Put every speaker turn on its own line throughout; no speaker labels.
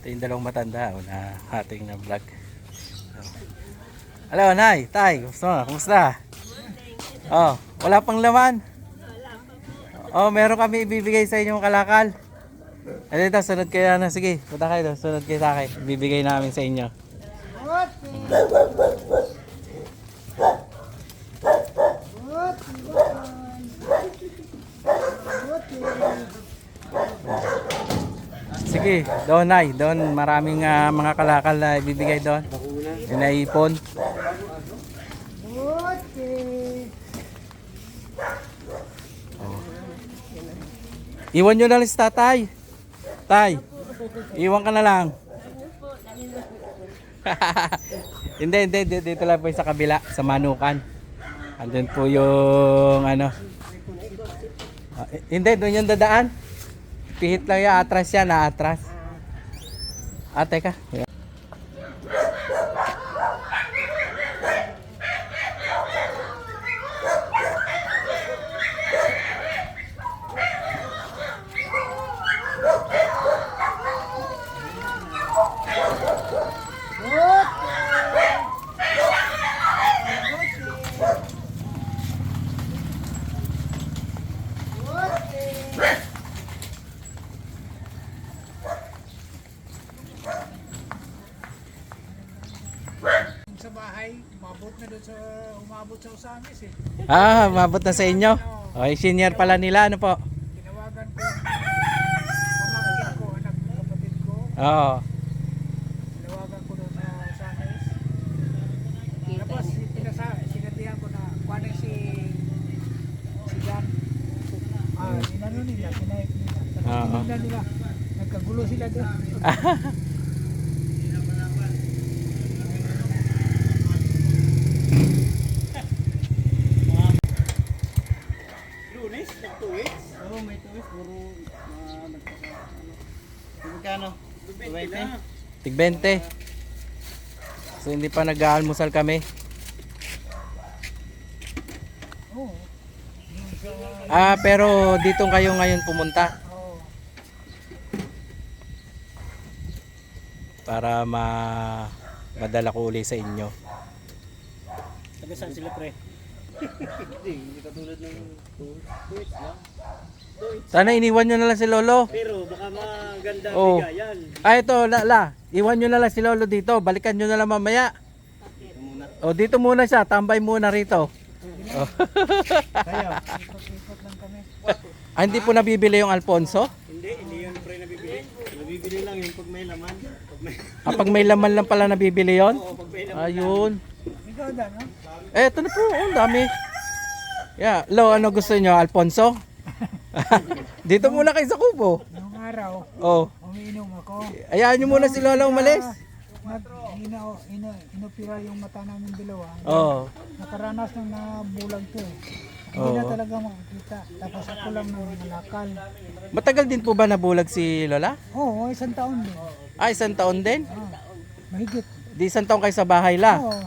Ito yung dalawang matanda oh, na ating na vlog. Hello, Nay, Tay, kumusta? Kumusta? Oh, wala pang laman. Oh, meron kami ibibigay sa inyong kalakal. Ano ito, sunod kayo na. Sige, punta kayo. Sunod kayo sa akin. Ibibigay namin sa inyo. Sige, doon Nay. Doon maraming ah, mga kalakal na ibibigay doon. Yung naipon. Iwan nyo na lang si tatay. Tay, iwan ka na lang. hindi, hindi, di- dito lang po sa kabila, sa Manukan. Andun po yung ano. Ah, hindi, doon yung dadaan. Pihit lang yan, atras yan, na atras. Ah, teka.
sa bahay, umabot na doon sa umabot sa Usamis eh.
Ah, mabot na sa inyo. Okay, senior pala nila, ano po?
Tinawagan ko pamangkin ko, anak ng kapatid ko.
Oo.
Tinawagan ko doon sa Usamis. Tapos pinasa, sinabihan ko na kuwan na si si Jan. Ah, inano nila, kinayip nila. Tapos nila. Nagkagulo sila doon.
Lunes, nag two weeks? Oo, may two weeks. Puro uh, nagpasa, ano. Magkano? 20
Tig 20. So hindi pa nag-aalmusal kami. Ah, pero dito kayo ngayon pumunta
Oo.
para ma madala ko uli sa inyo.
Taga saan sila pre? Hindi, hindi katulad ng weeks lang.
Sana iniwan nyo na lang si Lolo.
Pero baka maganda
Oo.
bigayan.
Ah, ito, la, la. Iwan nyo na lang si Lolo dito. Balikan nyo na lang mamaya. O, dito muna siya. Tambay muna rito. O.
Kaya?
Ikot-ikot lang kami.
ah, hindi po nabibili yung Alfonso?
Hindi, hindi yun pre nabibili. Nabibili lang yung pag may laman. Pag may,
Ah, pag may laman lang pala nabibili yon.
oo, pag may laman.
Ayun.
Ikaw?
Eh, ito na po. Oh, ang dami. Yeah. Lo, ano gusto nyo? Alfonso? dito muna kayo sa kubo.
Nung araw,
Oh.
umiinom ako.
Ayaan nyo muna si Lola umalis.
Nag, ina, ina, inopera yung mata namin dalawa.
Oh.
Nakaranas ng nabulag to eh. Hindi na
Oo.
talaga makikita. Tapos ako lang nang nalakal.
Matagal din po ba nabulag si Lola?
Oo, isang taon din.
Ah, isang taon din?
Ah, mahigit.
Di isang taon kayo sa bahay la.
Oo.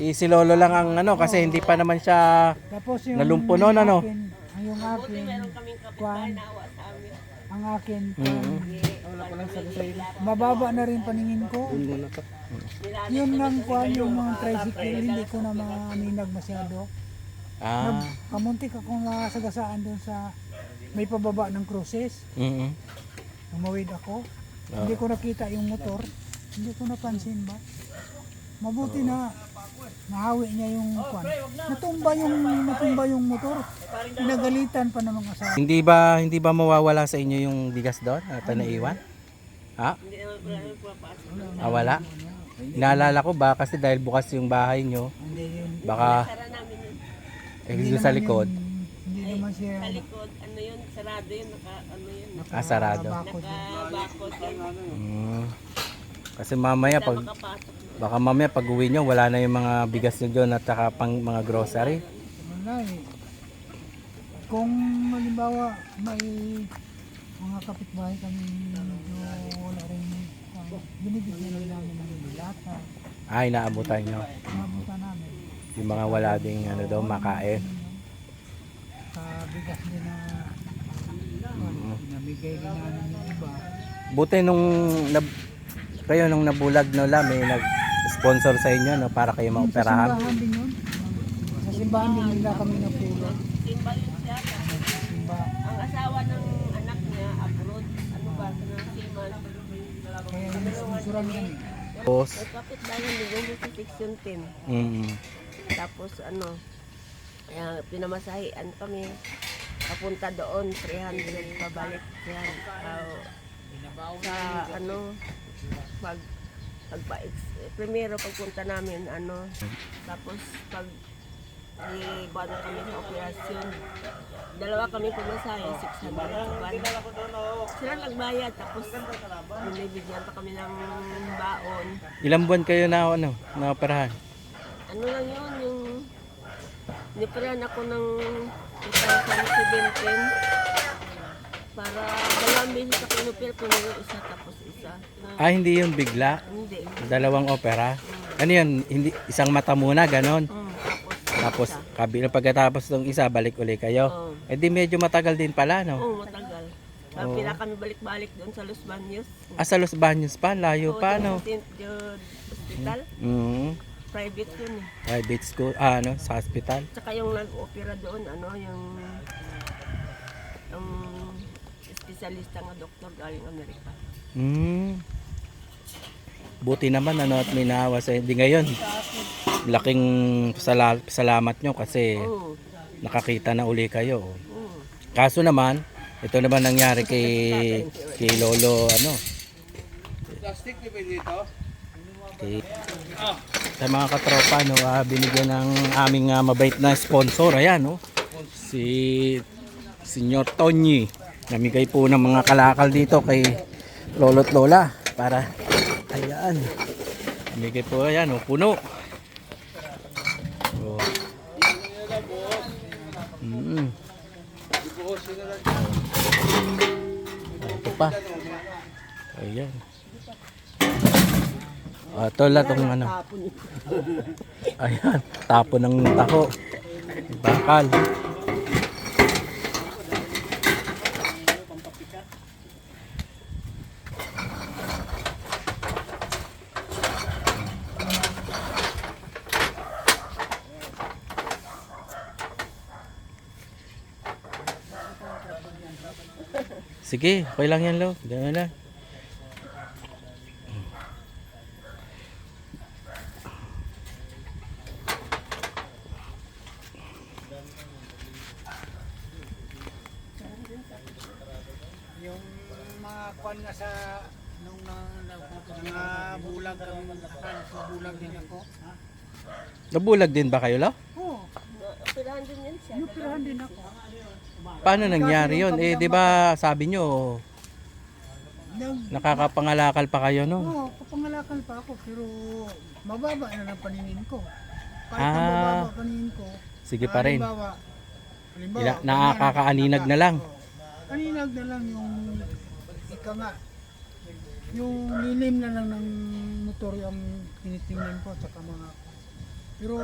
Eh, si Lolo lang ang ano kasi hindi pa naman siya
Tapos yung
Nalumpo nun, ano?
akin, ang yung akin, kwan, ang akin,
Mm.
Wala ko lang sabi sa'yo.
mababa na rin paningin ko.
Doon muna ka.
Yun lang kwan, yung mga tricycle, hindi ko na maaninag masyado.
ah.
Kamuntik akong nasagasaan doon sa may pababa ng cruises.
Mm.
Umawid ako.
Oo.
Hindi ko nakita yung motor. Hindi ko napansin ba? Mabuti na nahawi niya yung kwan. Natumba yung natumba yung motor. Pinagalitan pa ng mga asawa.
Hindi ba hindi ba mawawala sa inyo yung bigas doon at naiwan? Ha? Ah, wala. Naalala ko ba kasi dahil bukas yung bahay nyo, baka eh, sa likod.
Hindi naman siya
likod, ano yun, sarado yun, naka, ano yun,
Ah, sarado.
nakabakod
yun,
Mm. Kasi mamaya pag baka mamaya pag uwi nyo wala na yung mga bigas nyo doon at saka pang mga grocery.
Wala eh. Kung halimbawa may mga kapitbahay kami medyo wala rin uh, binibigyan rin namin ng lata.
Ay, naabutan nyo.
Nabuta namin.
Yung mga wala ding ano daw makain.
Sa bigas din na
Mm.
nabigay rin namin yung iba.
Buti nung nab, kayo nung nabulag no la, may nag-sponsor sa inyo no para kayo
Sa
maoperahan.
simbahan din yun. Sa simbahan din nila kami napulot.
Timba yun siya.
Simba.
Ang asawa ng anak niya, abroad. Ano ba? Sa ng
yung sponsoran kami.
Tapos,
May kapit bayan din yun sa section 10.
mm,
Tapos ano, uh, pinamasahian kami. Papunta doon, 300 pabalik. Yan. Ah, sa ano, pag pagpa primero pagpunta namin ano tapos pag i na kami sa operasyon dalawa kami pumasaya 600 sa van sila nagbayad tapos binibigyan pa kami ng baon
ilang buwan kayo na ano, na operahan?
ano lang yun yung niperan ako ng 2017 para dalawang beses ako inopera pinuro isa tapos isa na,
Ah, hindi yun bigla.
hindi
Dalawang opera. Ano yun? Hindi, isang mata muna, ganon.
Mm,
Tapos,
tapos
kabila pagkatapos ng isa, balik uli kayo.
Oo.
Eh di medyo matagal din pala, no?
Oo, matagal. Kaya
Oo.
pila kami balik-balik doon sa Los Baños.
Ah, sa Los Baños pa, layo pa, no?
sa St. Jude Hospital.
Mm,
Private yun eh.
private school, ah, ano, sa hospital.
Tsaka yung nag-opera doon, ano, yung yung espesyalista nga doktor galing Amerika.
Mm. Buti naman, ano, at may naawa sa hindi ngayon. Laking sala- salamat nyo kasi
Oo.
nakakita na uli kayo.
Oo.
Kaso naman, ito naman nangyari kay kay Lolo ano.
Plastic ba dito?
Kay, sa mga katropa no, ah, binigyan ng aming ah, mabait na sponsor ayan no. Si Senyor Tony. Namigay po ng mga kalakal dito kay Lolo't Lola para ayan. Namigay po ayan oh, puno. Oh. Mm. Ah, Ito pa. Ayan. Ah, ito lang itong ano. Ayan, tapo ng tako. Bakal. Sige, okay lang yan, Lo. Ganun lang.
Yung mga kwan nga sa nung na, na, mga bulag kami sa bulag din ako.
Nabulag din ba kayo, Lo?
Oo,
Operahan din yan siya.
inoperahan din ako.
Paano nangyari yun? Eh, di ba sabi nyo, nakakapangalakal pa kayo, no?
Oo, kapangalakal pa ako pero mababa na ng paningin ko. Kahit
Ah.
na mababa paningin ko.
Sige pa rin.
Halimbawa, halimbawa,
Ina- nakakaaninag na lang.
Aninag na lang yung ika nga. Yung lilim na lang ng motor yung tinitingnan ko at mga pero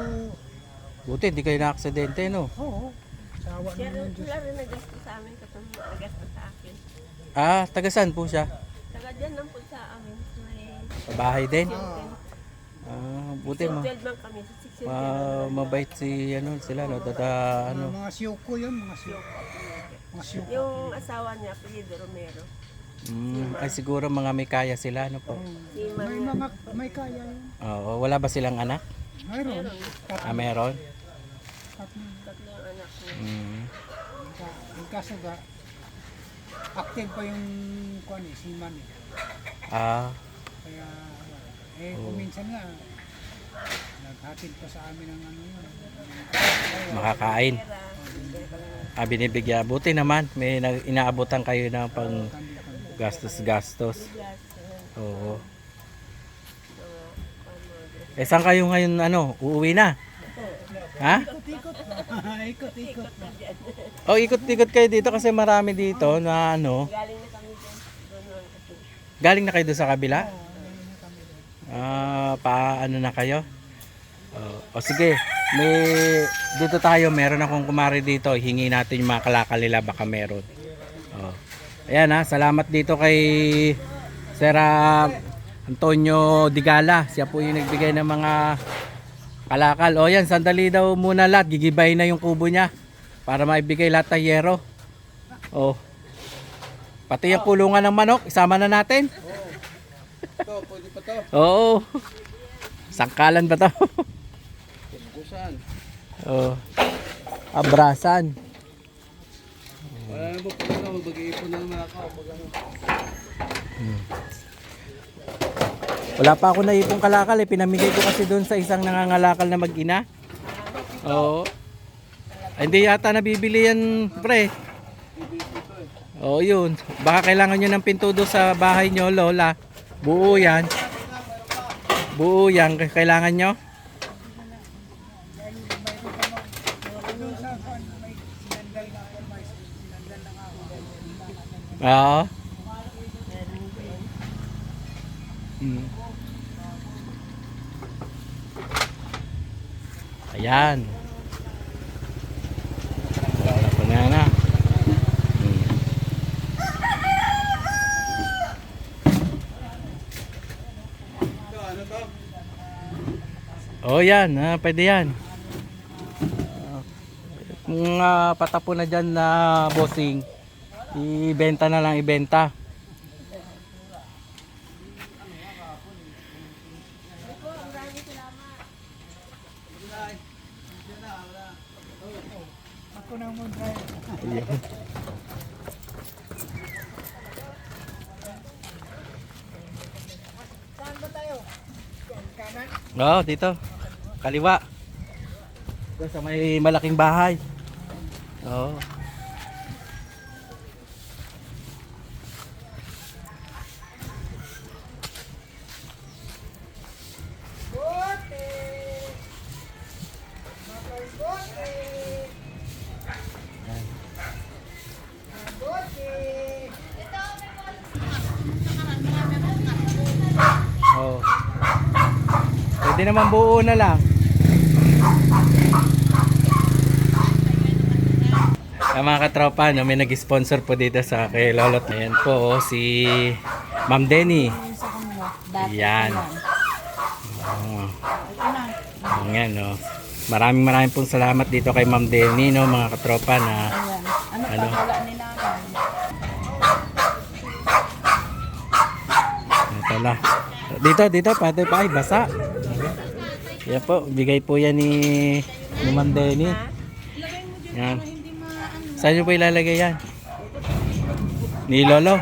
Buti, di kayo na-aksidente, no?
oo, sawa
Siya
naman
rin,
Diyos.
sila rin nagasto sa amin katong nagasto sa akin.
Ah, tagasan po siya?
Taga dyan lang po sa amin. Sa may
Sa bahay din?
Ah,
Ah, buti mo.
12 lang kami. Sa 6
Ma mabait si ano sila no tata ano
mga, mga siyoko yun, mga siyoko. Mga siyoko.
Yung asawa niya, Pedro Romero.
mm, ay siguro mga may kaya sila ano po
Si
May mga, may kaya yun.
Oo, wala ba silang anak
Mayroon.
ah meron
Tatlo.
Ang anak niya.
mm.
Ka- Yung kaso ga, active pa yung kwan eh, si Man eh.
ah
Kaya, eh,
Oh.
kuminsan nga, naghatid pa sa amin ng ano yun.
makakain ah binibigyan buti naman may inaabutan kayo ng pang gastos gastos oo eh saan kayo ngayon ano uuwi na ha
Ikot-ikot. Ikot-ikot.
oh ikot-ikot kayo dito kasi marami dito na ano
Galing na kami dyan.
Galing na kayo doon sa kabila? Ah, pa ano na kayo? Oh, o sige, may dito tayo, meron akong kumari dito. Hingi natin yung mga kalakal nila baka meron. Oh. Ayan ha, salamat dito kay Sir ah, Antonio Digala. Siya po yung nagbigay ng mga kalakal. O yan, sandali daw muna lahat. Gigibay na yung kubo niya para maibigay lahat ng yero. O. Pati yung kulungan ng manok, isama na natin.
Ito, pwede pa to.
Oo. Sangkalan ba to?
Kusan.
Oo. Abrasan.
Wala na po pag mag-iipon na naman ako. Pag ano.
Wala pa ako naipong kalakal eh. Pinamigay ko kasi doon sa isang nangangalakal na mag-ina. Oo. Hindi yata nabibili yan, pre. Oo, yun. Baka kailangan nyo ng pintudo sa bahay nyo, Lola. Buo yan. Buo yan. Kailangan nyo?
Doon sa kwan, may sinandal na ako, may sinandal na ako.
Oo. Mm. Na na. Mm.
Ito, to?
Oh, yan. Ah, pwede yan. Kung ah, patapo na dyan na bossing, ibenta na lang, ibenta.
Ako na mo drive.
Oo, dito. Kaliwa. Sa may malaking bahay. Oo.
Bote!
Pwede naman buo na lang. Sa mga katropa, no, may nag-sponsor po dito sa kay Lolot. Ayan po, oh, si Ma'am Denny. Yan. Oh. Ayan, no. Maraming maraming pong salamat dito kay Ma'am Denny, no, mga katropa na ano, Ito na. Dito, dito, pati pa, ay, basa. Yan po, bigay po yan ni, ni Ma'am Denny. Yan. Saan nyo po ilalagay yan? Ni Lolo?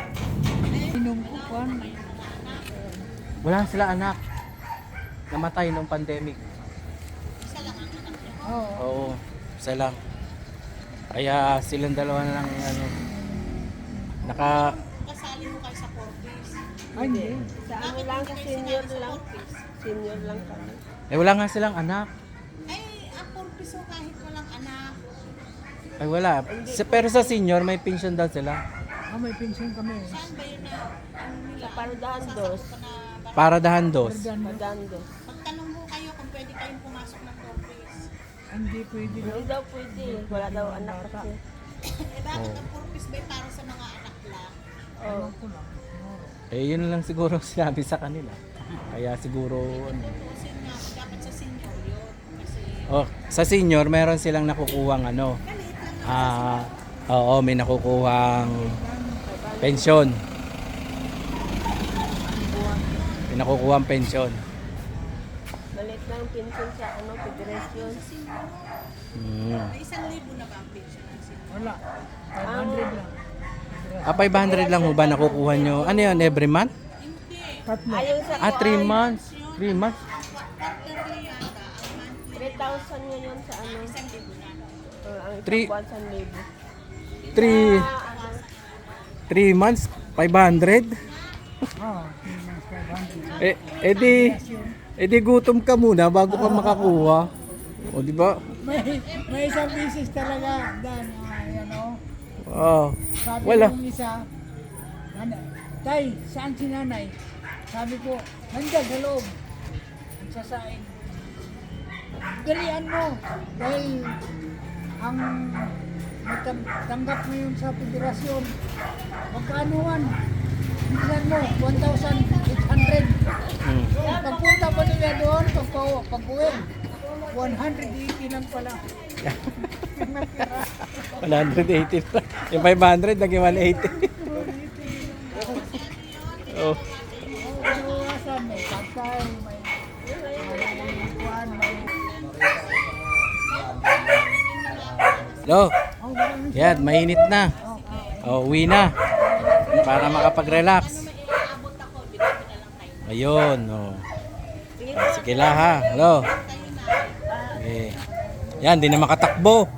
Wala sila anak. Namatay nung pandemic.
Oo.
Oo, isa lang. Kaya silang dalawa na lang ano. Naka
Ay, hindi.
Sa ano lang, sa senior lang. Senior lang kami.
eh wala nga silang anak.
Ay, ako piso kahit walang anak.
Ay wala. Sa- pero sa senior may pension daw sila.
Ah, may pension kami.
Saan ba yun na ano nila?
Sa dos.
Na,
Para dahan dos.
Pardahan dos.
Pagtanong mo kayo kung pwede kayong pumasok ng purpose.
Hindi pwede.
Hindi daw pwede. Wala daw anak kasi.
Eh bakit ang purpose ba para sa mga anak?
Oh.
Eh yun lang siguro sinabi sa kanila. Kaya siguro ano.
Dapat sa senior yun. Kasi
Oh, sa senior meron silang nakukuhang ano. Ah, oo, may nakukuhang pensyon. May nakukuhang pensyon.
Malit lang pension sa ano, federation.
Mm.
may isang libo na ba ang pension ng senior?
Wala. 500 lang.
Ah, 500 lang ho ba nakukuha nyo? Ano yun, every month?
Tatlo.
Ah, 3 months. 3 months.
Quarterly yata. Ang monthly.
3,000 ngayon sa ano. Uh, ang isang
Three-
buwan sa libo.
3 3 months, 500.
Oo. 500.
Eh, eh di, eh gutom ka muna bago ka makakuha. O, di ba?
May, may isang bisis talaga, Dan.
Oh.
Sabi
Wala.
ng isa, "Nanay, Tay, saan si nanay? Sabi ko, nandiyan sa loob. Ang sasain. Dalian mo. Dahil ang matam- tanggap mo yun sa federasyon. Magkaanuan. Tingnan mo, 1,800.
Hmm.
Pagpunta pa nila doon, pag, pag uwi, 180 lang pala.
180 pa. Yung 500, naging 180. oh.
Iwasan may pagkain, may may kuwan, may...
Lo,
marami
yan, mainit na. Oh, uwi na. Para makapag-relax. Ayun, oh. Sige la ha. Hello. Okay. Yan, di na makatakbo.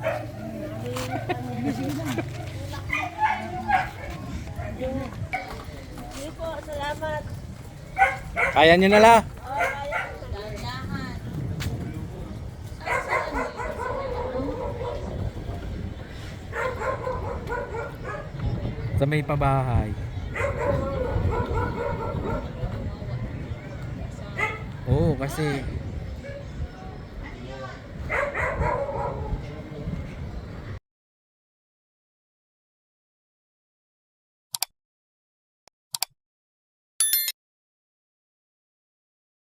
Sige po, salamat.
Kaya nyo na la. Sa may pabahay. Oo, kasi